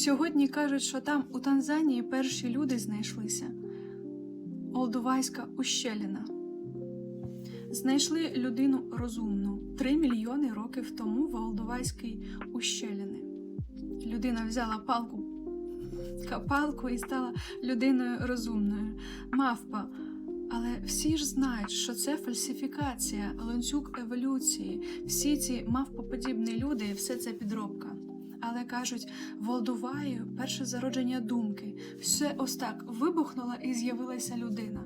Сьогодні кажуть, що там у Танзанії перші люди знайшлися. Олдувайська ущеліна. Знайшли людину розумну 3 мільйони років тому в Олдувайській ущеліни. Людина взяла палку, капалку і стала людиною розумною. Мавпа. Але всі ж знають, що це фальсифікація, ланцюг еволюції. Всі ці мавпоподібні люди, все це підробка. Але кажуть, в Олдуваї перше зародження думки. Все ось так вибухнуло і з'явилася людина.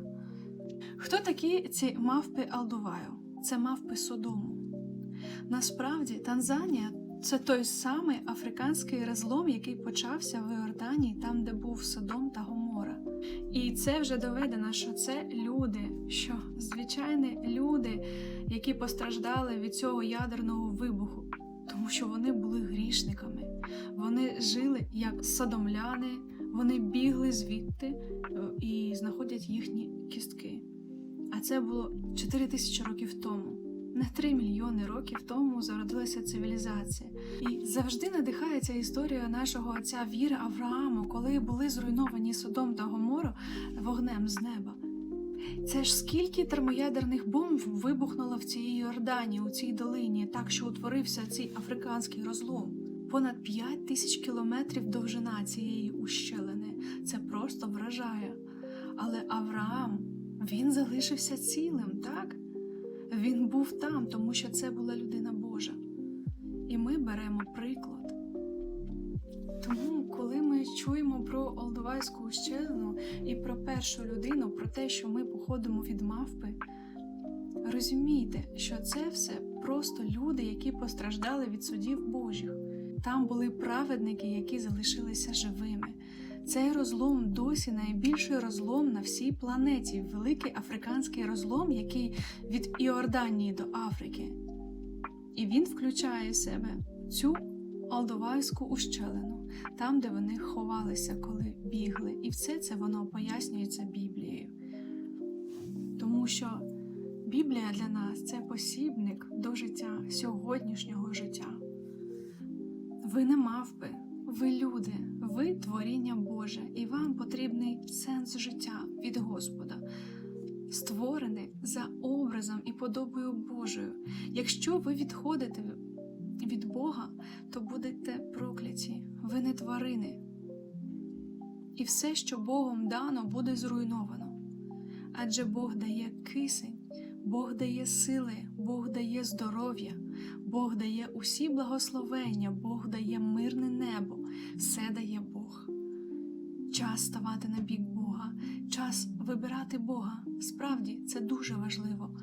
Хто такі ці мавпи Алдуваю? Це мавпи Содому. Насправді, Танзанія це той самий африканський розлом, який почався в Іорданії, там, де був Содом та Гомора. І це вже доведено, що це люди, що звичайні люди, які постраждали від цього ядерного вибуху, тому що вони були грішниками. Вони жили як садомляни, вони бігли звідти е, і знаходять їхні кістки. А це було 4 тисячі років тому. Не 3 мільйони років тому зародилася цивілізація. І завжди надихається історія нашого отця віри Аврааму, коли були зруйновані Содом та Гомора вогнем з неба. Це ж скільки термоядерних бомб вибухнуло в цій Йордані, у цій долині, так що утворився цей африканський розлом. Понад 5 тисяч кілометрів довжина цієї ущелини. Це просто вражає. Але Авраам, він залишився цілим, так? Він був там, тому що це була людина Божа. І ми беремо приклад. Про Олдувайську ущелину і про першу людину, про те, що ми походимо від мавпи, розумійте, що це все просто люди, які постраждали від судів Божих. Там були праведники, які залишилися живими. Цей розлом досі найбільший розлом на всій планеті, великий африканський розлом, який від Іорданії до Африки. І він включає в себе цю Алдувайську ущелину, там, де вони ховалися, коли бігли. І все це воно пояснюється Біблією. Тому що Біблія для нас це посібник до життя, сьогоднішнього життя. Ви не мавпи, ви люди, ви творіння Боже, і вам потрібний сенс життя від Господа, створений за образом і подобою Божою. Якщо ви відходите від Бога, то будете прокляті, ви не тварини. І все, що Богом дано, буде зруйновано. Адже Бог дає кисень, Бог дає сили, Бог дає здоров'я, Бог дає усі благословення, Бог дає мирне небо, все дає Бог. Час ставати на бік Бога, час вибирати Бога. Справді це дуже важливо.